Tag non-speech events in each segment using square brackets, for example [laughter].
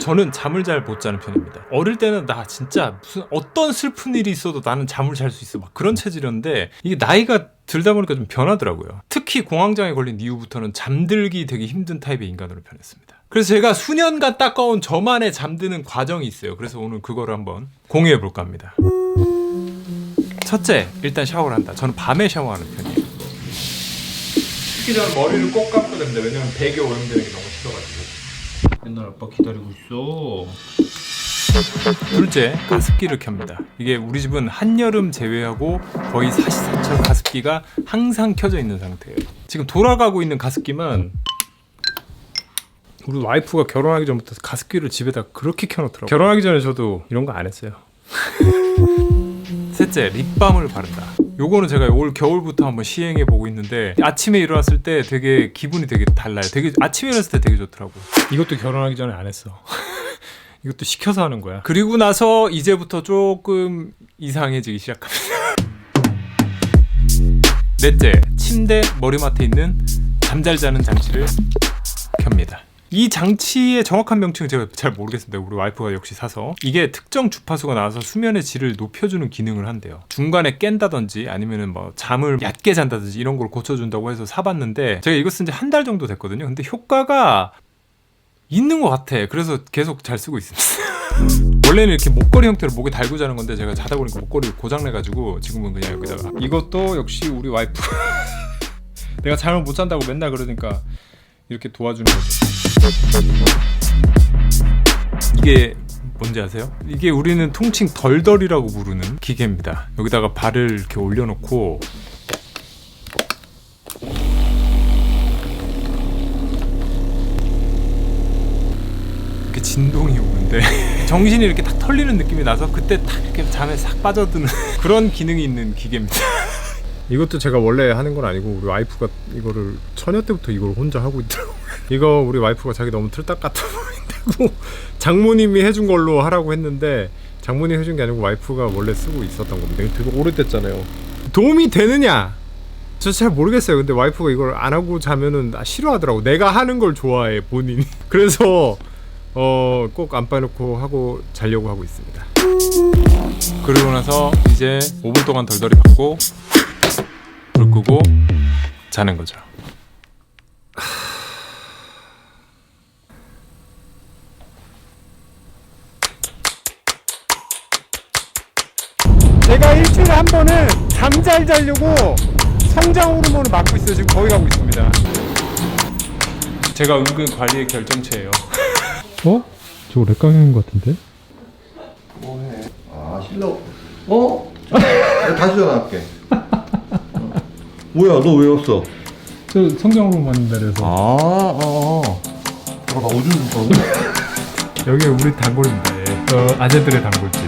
저는 잠을 잘 못 자는 편입니다. 어릴 때는 나 진짜 무슨 어떤 슬픈 일이 있어도 나는 잠을 잘 수 있어 막 그런 체질이었는데 이게 나이가 들다 보니까 좀 변하더라고요. 특히 공황장애 걸린 이후부터는 잠들기 되게 힘든 타입의 인간으로 변했습니다. 그래서 제가 수년간 닦아온 저만의 잠드는 과정이 있어요. 그래서 오늘 그거를 한번 공유해 볼까 합니다. 첫째, 일단 샤워를 한다. 저는 밤에 샤워하는 편이에요. 특히 저는 머리를 꼭 감고 됩니다. 왜냐면 베개 오염되는 게 너무 싫어가지고. 맨날 아빠 기다리고 있어. 둘째, 가습기를 켭니다. 이게 우리 집은 한여름 제외하고 거의 사시사철 가습기가 항상 켜져 있는 상태예요. 지금 돌아가고 있는 가습기만 우리 와이프가 결혼하기 전부터 가습기를 집에다 그렇게 켜놓더라고요. 결혼하기 전에 저도 이런 거 안 했어요. 셋째, 립밤을 바른다. 요거는 제가 올 겨울부터 한번 시행해 보고 있는데 아침에 일어났을 때 되게 기분이 되게 달라요. 되게 아침에 일어났을 때 되게 좋더라고. 이것도 결혼하기 전에 안 했어. [laughs] 이것도 시켜서 하는 거야. 그리고 나서 이제부터 조금 이상해지기 시작합니다. [laughs] 넷째, 침대 머리맡에 있는 잠잘 자는 장치를 켭니다. 이 장치의 정확한 명칭은 제가 잘 모르겠습니다. 우리 와이프가 역시 사서 이게 특정 주파수가 나와서 수면의 질을 높여주는 기능을 한대요. 중간에 깬다든지 아니면은 뭐 잠을 얕게 잔다든지 이런 걸 고쳐준다고 해서 사봤는데 제가 이거 쓴 지 한 달 정도 됐거든요. 근데 효과가 있는 것 같아. 그래서 계속 잘 쓰고 있습니다. [laughs] 원래는 이렇게 목걸이 형태로 목에 달고 자는 건데 제가 자다 보니까 목걸이를 고장 내가지고 지금은 그냥 여기다가 이것도 역시 우리 와이프 [laughs] 내가 잠을 못 잔다고 맨날 그러니까 이렇게 도와주는 거죠. 이게 뭔지 아세요? 이게 우리는 통칭 덜덜이라고 부르는 기계입니다. 여기다가 발을 이렇게 올려놓고 이렇게 진동이 오는데 [laughs] 정신이 이렇게 딱 털리는 느낌이 나서 그때 딱 이렇게 잠에 싹 빠져드는 [laughs] 그런 기능이 있는 기계입니다. [laughs] 이것도 제가 원래 하는 건 아니고 우리 와이프가 이거를 처녀 때부터 이걸 혼자 하고 있더라고요. [laughs] 이거 우리 와이프가 자기 너무 틀딱 같아 보인다고 [laughs] 장모님이 해준 걸로 하라고 했는데 장모님이 해준 게 아니고 와이프가 원래 쓰고 있었던 겁니다. 이거 되게 오래됐잖아요. 도움이 되느냐? 저 잘 모르겠어요. 근데 와이프가 이걸 안 하고 자면은 나 싫어하더라고. 내가 하는 걸 좋아해 본인이. [laughs] 그래서 어 꼭 안 빠놓고 하고 자려고 하고 있습니다. 그러고 나서 이제 5분 동안 덜덜이 받고 불 끄고 자는 거죠. 제가 일주일에 한 번은 잠 잘 자려고 성장 호르몬을 맞고 있어요. 지금 거의 가고 있습니다. 제가 은근 관리의 결정체예요. 어? 저거 렉강형인 것 같은데? 아 실력 어? 내가 [laughs] 다시 전화할게 어. 뭐야 너 왜 왔어? 저 성장으로 맞는다 그래서 아어어 아, 나 오줌 좀 여기 우리. 예. 어, 아재들의 단골집.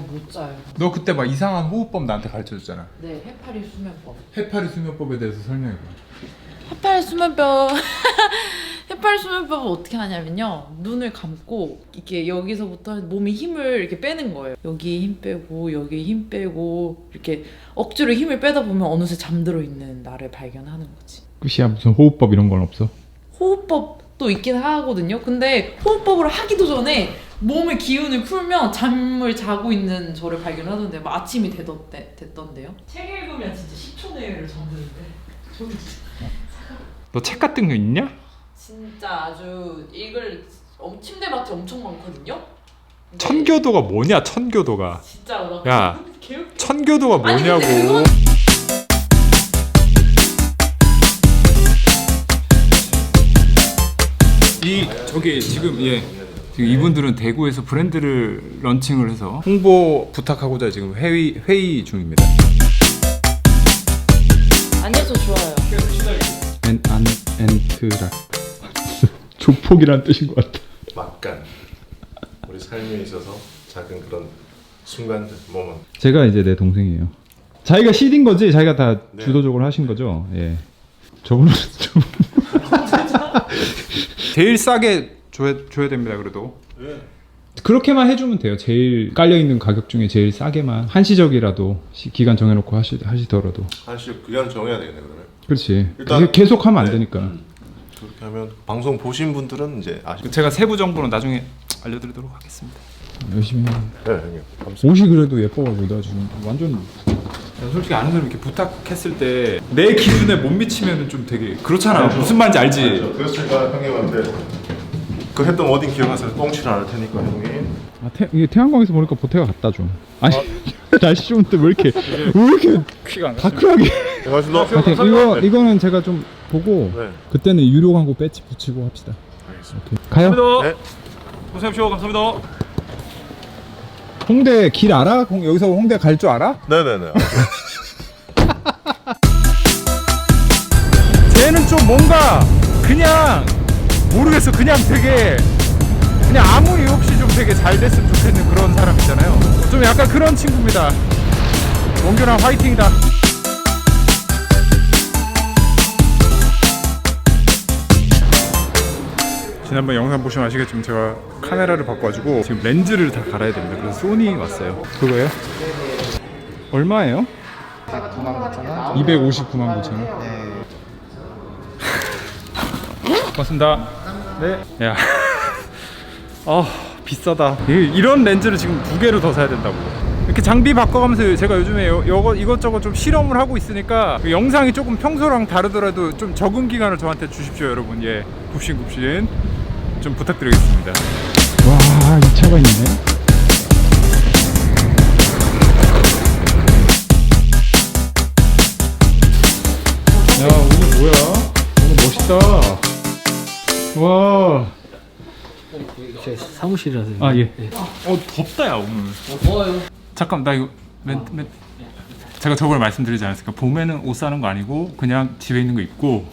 잘못 자요. 너 그때 막 이상한 호흡법 나한테 가르쳐 줬잖아. 네, 해파리 수면법. 해파리 수면법에 대해서 설명해 봐. 해파리 수면법. [laughs] 해파리 수면법은 어떻게 하냐면요. 눈을 감고 이렇게 여기서부터 몸에 힘을 이렇게 빼는 거예요. 여기에 힘 빼고 여기에 힘 빼고 이렇게 억지로 힘을 빼다 보면 어느새 잠들어 있는 나를 발견하는 거지. 끝이야 무슨 호흡법 이런 건 없어? 호흡법 도 있긴 하거든요. 근데 호흡법을 하기도 전에 몸의 기운을 풀면 잠을 자고 있는 저를 발견하던데 뭐 아침이 되던데, 됐던데요. 책 읽으면 진짜 10초 내외를 잠드는데. 너책 같은 거 있냐? 진짜 아주 읽을 엄- 침대밭이 엄청 많거든요. 근데 천교도가 뭐냐? 천교도가. 진짜 나 야. 개웃. 천교도가 아니, 근데 뭐냐고. 그건- 이 저기 지금 예 지금 이분들은 대구에서 브랜드를 런칭을 해서 홍보 부탁하고자 지금 회의 회의 중입니다. 앉아서 좋아요. 엔, 안, 엔트락 [laughs] 조폭이란 뜻인 것 같아 막간 우리 삶에 있어서 작은 그런 순간들 모먼 제가 이제 내 동생이에요 자기가 CD인 거지? 자기가 다 네. 주도적으로 하신 거죠? 예 저분은 [laughs] 좀 제일 싸게 줘야, 줘야 됩니다 그래도 그렇게만 해주면 돼요. 제일 깔려 있는 가격 중에 제일 싸게만 한시적이라도 시- 기간 정해놓고 하시, 하시더라도. 사실 그냥 정해야 되겠네 그러면. 그렇지. 일단- 그게 계속 하면 안 네. 되니까. 그렇게 하면 방송 보신 분들은 이제 아시. 제가 세부 정보는 나중에 알려드리도록 하겠습니다 열심히 해. 네 형님. 감사. 옷이 그래도 예뻐가지고 내가 지금 완전 솔직히 아는 사람 이렇게 부탁했을 때 내 기준에 못 미치면 좀 되게 그렇잖아 무슨 말인지 알지 그래서 제가 형님한테 그 했던 워딩 기억하세요? 똥칠 안할 테니까 형님. 아 태, 이게 태양광에서 보니까 보태가 같다 좀. 아니 [laughs] 날씨 좋은데 왜 이렇게 왜 이렇게 퀴가 안 다크하게. 하여튼 이거 이거는 제가 좀 보고 네. 그때는 유료 광고 배지 붙이고 합시다. 알겠습니다. 오케이. 가요. 네. 고생하십시오 감사합니다 홍대 길 알아? 홍- 여기서 홍대 갈 줄 알아? 네네네. [laughs] 쟤는 좀 뭔가 그냥 모르겠어 그냥 되게 그냥 아무 이유 없이 좀 되게 잘 됐으면 좋겠는 그런 사람 있잖아요 좀 약간 그런 친구입니다 원균아 화이팅이다 지난번 영상 보시면 아시겠지만 제가 카메라를 바꿔가지고 지금 렌즈를 다 갈아야 됩니다 그래서 소니 왔어요 그거예요? 얼마예요? 259만 9천 원 [laughs] 고맙습니다. 네. 야. 아, [laughs] 비싸다. 이- 이런 렌즈를 지금 두 개를 더 사야 된다고. 이렇게 장비 바꿔가면서 제가 요즘에 요, 요거 이것저것 좀 실험을 하고 있으니까 그 영상이 조금 평소랑 다르더라도 좀 적응 기간을 저한테 주십시오, 여러분. 예, 굽신굽신 좀 부탁드리겠습니다. 와, 이 차가 있네. 야, 오늘 뭐야? 오늘 멋있다. 와. 제 사무실이라서. 아, 예. 어, 덥다 야 오늘. 더워요. 잠깐 나 이거 멘, 멘, 제가 저번에 말씀드리지 않았습니까? 봄에는 옷 사는 거 아니고 그냥 집에 있는 거 입고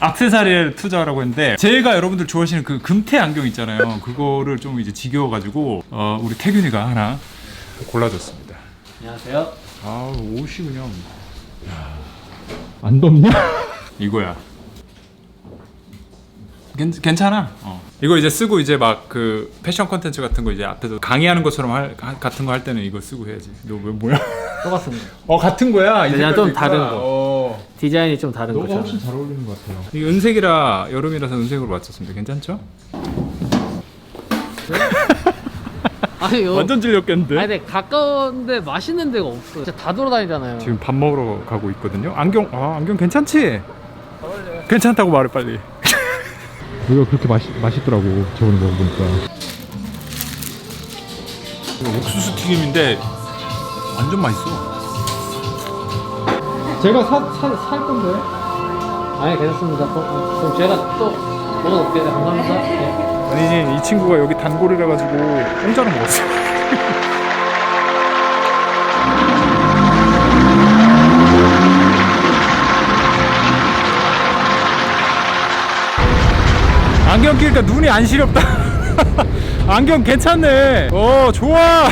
악세사리에 투자하라고 했는데 제가 여러분들 좋아하시는 그 금태 안경 있잖아요. 그거를 좀 이제 지겨워가지고 어, 우리 태균이가 하나 골라줬습니다. 안녕하세요. 아 옷이 그냥 안 덥냐? [laughs] 이거야. 괜, 괜찮아. 어. 이거 이제 쓰고 이제 막 그 패션 컨텐츠 같은 거 이제 앞에서 강의하는 것처럼 할, 가- 같은 거 할 때는 이거 쓰고 해야지. 너 왜 뭐야? 똑같습니다. [laughs] 어 같은 거야. 이 그냥 색깔도 좀 다른 있구나. 거. 어. 디자인이 좀 다른 너가 거죠. 훨씬 잘 어울리는 것 같아요. 이 은색이라 여름이라서 은색으로 맞췄습니다. 괜찮죠? [laughs] 아니 요. 완전 질렸겠는데? 아니 근데 가까운데 맛있는 데가 없어요. 진짜 다 돌아다니잖아요. 지금 밥 먹으러 가고 있거든요. 안경 아 안경 괜찮지? 괜찮다고 말해 빨리. [laughs] 이거 그렇게 맛있, 맛있더라고. 저번에 먹어보니까. 이거 옥수수 튀김인데 완전 맛있어. 제가 사, 사, 살 건데. 아니 괜찮습니다. 또, 그럼 제가 또 먹어볼게요. 네, 감사합니다. 네. 아니 이 친구가 여기 단골이라 가지고 공짜로 먹었어. 안경 끼니까 눈이 안 시렵다. [laughs] 안경 괜찮네. 어 좋아.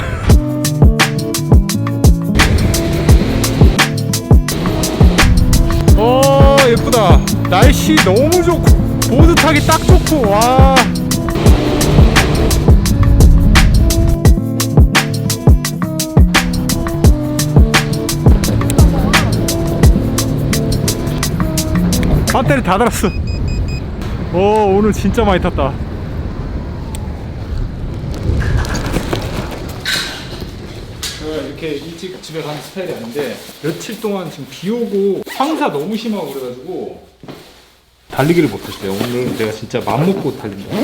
어 예쁘다. 날씨 너무 좋고 보드 타기 딱 좋고 와. 배터리 다 달았어. 오 오늘 진짜 많이 탔다. 제가 이렇게 일찍 집에 가는 스타일이 아닌데 며칠 동안 지금 비 오고 황사 너무 심하고 그래가지고 달리기를 못 하시대요. 오늘 내가 진짜 마음 먹고 달린다.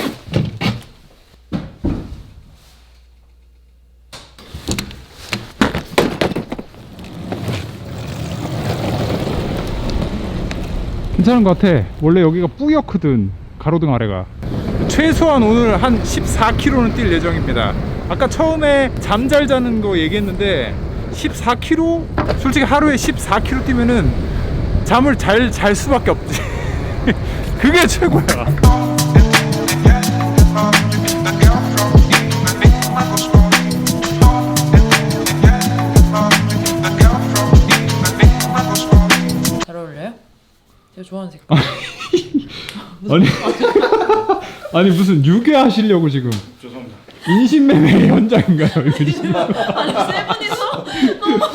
괜찮은 것 같아. 원래 여기가 뿌옇거든. 가로등 아래가. 최소한 오늘 한 14km는 뛸 예정입니다. 아까 처음에 잠 잘 자는 거 얘기했는데 14km? 솔직히 하루에 14km 뛰면은 잠을 잘 잘 수밖에 없지. [laughs] 그게 최고야. 잘 어울려요? 제가 좋아하는 색깔. [laughs] 아니 [laughs] 아니 무슨 유괴 하시려고 지금 죄송합니다. 인신매매 현장인가요? 이거 지금? 아니 세 분이서